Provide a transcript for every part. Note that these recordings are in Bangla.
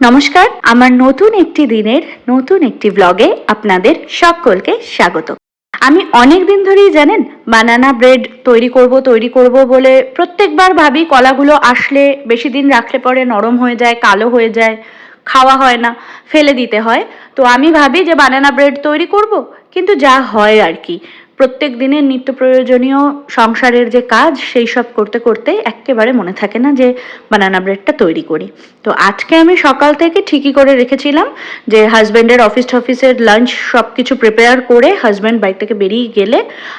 নমস্কার, আমার নতুন একটি দিনের নতুন একটি ব্লগে আপনাদের সকলকে স্বাগত। আমি অনেক দিন ধরেই জানেন বানানা ব্রেড তৈরি করব তৈরি করব বলে প্রত্যেকবার ভাবি কলাগুলো আসলে বেশি দিন রাখলে পরে নরম হয়ে যায়, কালো হয়ে যায়, খাওয়া হয় না, ফেলে দিতে হয়। তো আমি ভাবি যে বানানা ব্রেড তৈরি করব, কিন্তু যা হয় আর কি। প্রত্যেক দিনের নিত্য প্রয়োজনীয় সংসারের যে কাজ, সেই সব করতে করতে একেবারে মনে থাকে না যে বানানা ব্রেডটা তৈরি করি। তো আজকে আমি সকাল থেকে ঠিকই করে রেখেছিলাম যে হাজব্যান্ডের অফিস টফিসের লাঞ্চ সব কিছু প্রিপেয়ার করে হাজব্যান্ড বাইক থেকে বেরিয়ে গেলে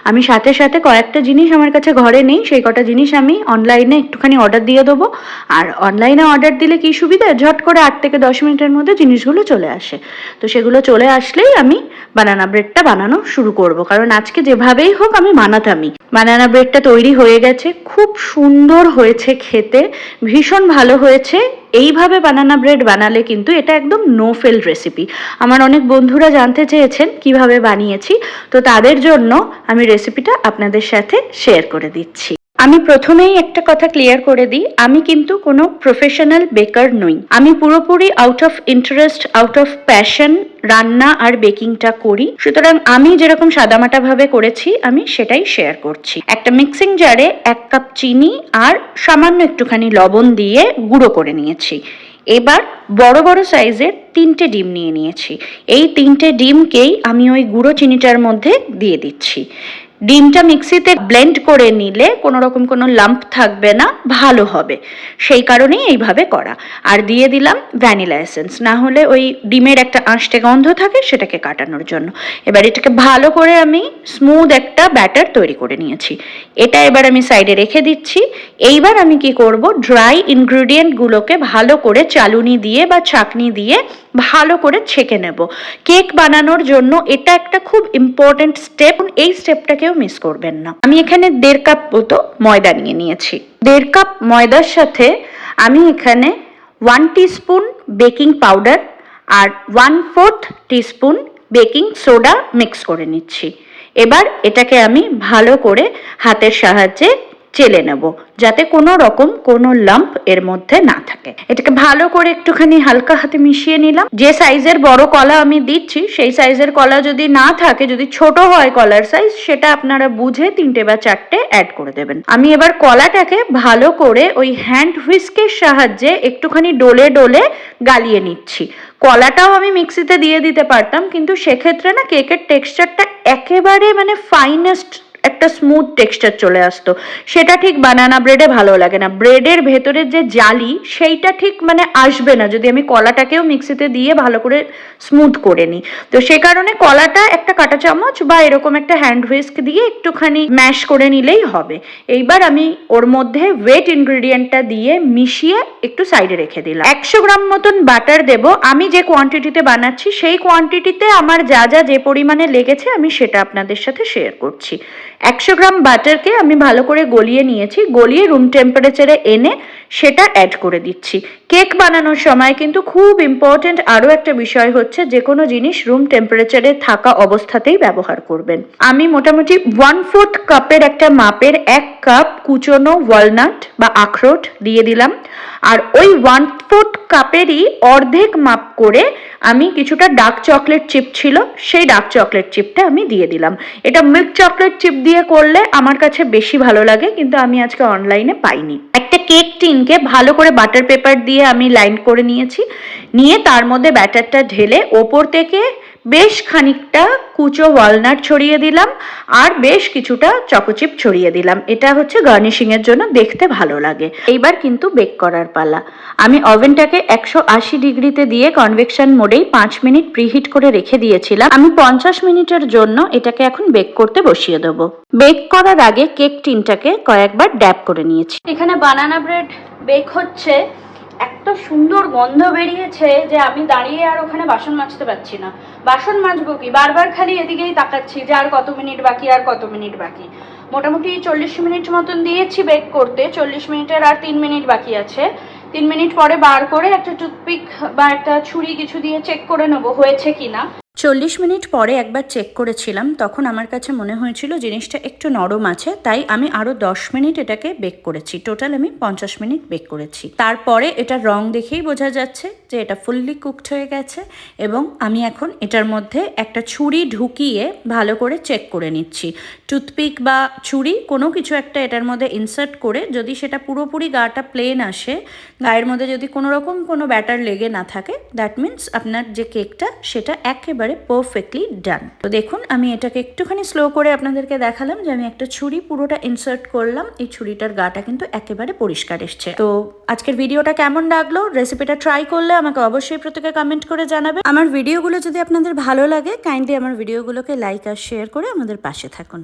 আমি সাথে সাথে কয়েকটা জিনিস আমার কাছে ঘরে নেই, সেই কটা জিনিস আমি অনলাইনে একটুখানি অর্ডার দিয়ে দেবো। আর অনলাইনে অর্ডার দিলে কি সুবিধা? ঝট করে আট থেকে দশ মিনিটের মধ্যে জিনিসগুলো চলে আসে। তো সেগুলো চলে আসলেই আমি বানানা ব্রেডটা বানানো শুরু করব। কারণ আজকে যেভাবেই হোক আমি বানাতামই। বানানা ব্রেডটা তৈরি হয়ে গেছে, খুব সুন্দর হয়েছে খেতে, ভীষণ ভালো হয়েছে। এইভাবে বানানা ব্রেড বানালে কিন্তু এটা একদম নো ফেল রেসিপি আমার অনেক বন্ধুরা জানতে চেয়েছেন কীভাবে বানিয়েছি, তো তাদের জন্য আমি রেসিপিটা আপনাদের সাথে শেয়ার করে দিচ্ছি। আমি প্রথমেই একটা কথা ক্লিয়ার করে দিই, আমি কিন্তু কোনো প্রফেশনাল বেকার নই। আমি পুরোপুরি out of interest out of passion রান্না আর বেকিংটা করি। সুতরাং আমি যেরকম সাদামাটা ভাবে করেছি, আমি সেটাই শেয়ার করছি। একটা মিক্সিং জারে এক কাপ চিনি আর সামান্য একটুখানি লবণ দিয়ে গুঁড়ো করে নিয়েছি। এবার বড় বড় সাইজের তিনটে ডিম নিয়ে নিয়েছি। এই তিনটে ডিমকেই আমি ওই গুঁড়ো চিনিটার মধ্যে দিয়ে দিচ্ছি। ডিমটা মিক্সিতে ব্লেন্ড করে নিলে কোনো রকম কোনো লাম্প থাকবে না, ভালো হবে। সেই কারণেই এইভাবে করা। আর দিয়ে দিলাম ভ্যানিলা এসেন্স। না হলে ওই ডিমের একটা আঁশটে গন্ধ থাকে, সেটাকে কাটানোর জন্য। এবার এটাকে ভালো করে আমি স্মুথ একটা ব্যাটার তৈরি করে নিয়েছি। এটা এবার আমি সাইডে রেখে দিচ্ছি। এইবার আমি কি করব? ড্রাই ইনগ্রিডিয়েন্টগুলোকে ভালো করে চালুনি দিয়ে বা ছাকনি দিয়ে ভালো করে ছেঁকে নেব। কেক বানানোর জন্য এটা একটা খুব ইম্পর্টেন্ট স্টেপ। এই স্টেপটাকেও মিস করবেন না। আমি এখানে দেড় কাপ মতো ময়দা নিয়ে নিয়েছি। দেড় কাপ ময়দার সাথে আমি এখানে ওয়ান টিস্পুন বেকিং পাউডার আর one fourth teaspoon baking soda mix করে নিচ্ছি। এবার এটাকে আমি ভালো করে হাতের সাহায্যে চেলে নেব, যাতে কোনো রকম কোনো লাম্প এর মধ্যে না থাকে। এটাকে ভালো করে একটুখানি হালকা হাতে মিশিয়ে নিলাম। যে সাইজের বড় কলা আমি দিচ্ছি, সেই সাইজের কলা যদি না থাকে, যদি ছোট হয় কলার সাইজ সেটা আপনারা বুঝে তিনটে বা চারটে অ্যাড করে দেবেন। আমি এবার কলাটাকে ভালো করে ওই হ্যান্ড হুইস্কের সাহায্যে একটুখানি ডোলে ডোলে গালিয়ে নিচ্ছি। কলাটাও আমি মিক্সিতে দিয়ে দিতে পারতাম, কিন্তু সেক্ষেত্রে না কেকের টেক্সচারটা একেবারে মানে ফাইনেস্ট একটা স্মুথ টেক্সচার চলে আসতো। সেটা ঠিক বানানা ব্রেডে ভালো লাগে না। ব্রেডের ভেতরের যে জালি, সেইটা ঠিক মানে আসবে না। যদি আমি কলাটাকেও মিক্সিতে দিয়ে ভালো করে স্মুথ করে নিই। তো সে কারণে কলাটা একটা কাঁটা চামচ বা এরকম একটা হ্যান্ড হুইস্ক দিয়ে একটুখানি ম্যাশ করে নিলেই হবে। এইবার আমি ওর মধ্যে ওয়েট ইনগ্রিডিয়েন্টটা দিয়ে মিশিয়ে একটু সাইডে রেখে দিলাম। একশো গ্রাম মতন বাটার দেব। আমি যে কোয়ান্টিটিতে বানাচ্ছি, সেই কোয়ান্টিটিতে আমার যা যা যে পরিমাণে লেগেছে, আমি সেটা আপনাদের সাথে শেয়ার করছি। একশো গ্রাম বাটারকে আমি ভালো করে গলিয়ে নিয়েছি। গলিয়ে রুম টেম্পারেচারে এনে সেটা অ্যাড করে দিচ্ছি। কেক বানানোর সময় কিন্তু খুব ইম্পর্টেন্ট আরও একটা বিষয় হচ্ছে যে কোনো জিনিস রুম টেম্পারেচারে থাকা অবস্থাতেই ব্যবহার করবেন। আমি মোটামুটি ওয়ান ফোর্থ কাপের একটা মাপের এক কাপ কুচনো ওয়ালনাট বা আখরোট দিয়ে দিলাম। আর ওই ওয়ান ফোর্থ কাপেরই অর্ধেক মাপ করে আমি কিছুটা ডার্ক চকলেট চিপ ছিল, সেই ডার্ক চকলেট চিপটা আমি দিয়ে দিলাম। এটা মিল্ক চকলেট চিপ দিয়ে করলে আমার কাছে বেশি ভালো লাগে, কিন্তু আমি আজকে অনলাইনে পাইনি। একটা কেক টিনকে ভালো করে বাটার পেপার দিয়ে আমি লাইন করে নিয়েছি। নিয়ে তার মধ্যে ব্যাটারটা ঢেলে ওপর থেকে বেশ খানিকটা কুচো ওয়ালনাট ছড়িয়ে দিলাম আর বেশ কিছুটা চকোচিপ ছড়িয়ে দিলাম। এটা হচ্ছে গার্নিশিংয়ের জন্য দেখতে ভালো লাগে। এইবার কিন্তু বেক করার পালা। আমি ওভেনটাকে একশো আশি ডিগ্রিতে দিয়ে কনভেকশন মোডেই পাঁচ মিনিট প্রিহিট করে রেখে দিয়েছিলাম। আমি পঞ্চাশ মিনিটের জন্য এটাকে এখন বেক করতে বসিয়ে দেবো। বেক করার আগে কেক টিনটাকে কয়েকবার ড্যাপ করে নিয়েছি। এখানে বানানা ব্রেড বেক হচ্ছে এত সুন্দর গন্ধ বেরিয়েছে যে আমি দাঁড়িয়ে আর ওখানে বাসন মাজতে পারছি না। বাসন মাজবো কি? বারবার খালি এদিকেই তাকাচ্ছি যে আর কত মিনিট বাকি, আর কত মিনিট বাকি। মোটামুটি চল্লিশ মিনিট মতন দিয়েছি বেক করতে, চল্লিশ মিনিটের আর তিন মিনিট বাকি আছে। তিন মিনিট পরে বার করে একটা টুথপিক বা একটা ছুরি কিছু দিয়ে চেক করে নেব, হয়েছে কিনা। চল্লিশ মিনিট পরে একবার চেক করেছিলাম, তখন আমার কাছে মনে হয়েছিল জিনিসটা একটু নরম আছে, তাই আমি আরও দশ মিনিট এটাকে বেক করেছি। টোটাল আমি পঞ্চাশ মিনিট বেক করেছি। তারপরে এটার রং দেখেই বোঝা যাচ্ছে যে এটা ফুললি কুকড হয়ে গেছে এবং আমি এখন এটার মধ্যে একটা ছুরি ঢুকিয়ে ভালো করে চেক করে নিচ্ছি। টুথপিক বা ছুরি, কোনো কিছু একটা এটার মধ্যে ইনসার্ট করে যদি সেটা পুরোপুরি গাটা প্লেন আসে, গায়ের মধ্যে যদি কোনো রকম কোনো ব্যাটার লেগে না থাকে দ্যাট মিন্স আপনার যে কেকটা সেটা একেবারে পারফেক্টলি ডান তো দেখুন, আমি এটাকে একটুখানি স্লো করে আপনাদেরকে দেখালাম যে আমি একটা ছুরি পুরোটা ইনসার্ট করলাম। এই ছুরিটার গাটা কিন্তু একেবারে পরিষ্কার এসছে। তো আজকের ভিডিওটা কেমন লাগল? রেসিপিটা ট্রাই করলে আমাকে অবশ্যই প্রত্যেকে কমেন্ট করে জানাবে। আমার ভিডিওগুলো যদি আপনাদের ভালো লাগে কাইন্ডলি আমার ভিডিওগুলোকে লাইক আর শেয়ার করে আমাদের পাশে থাকুন।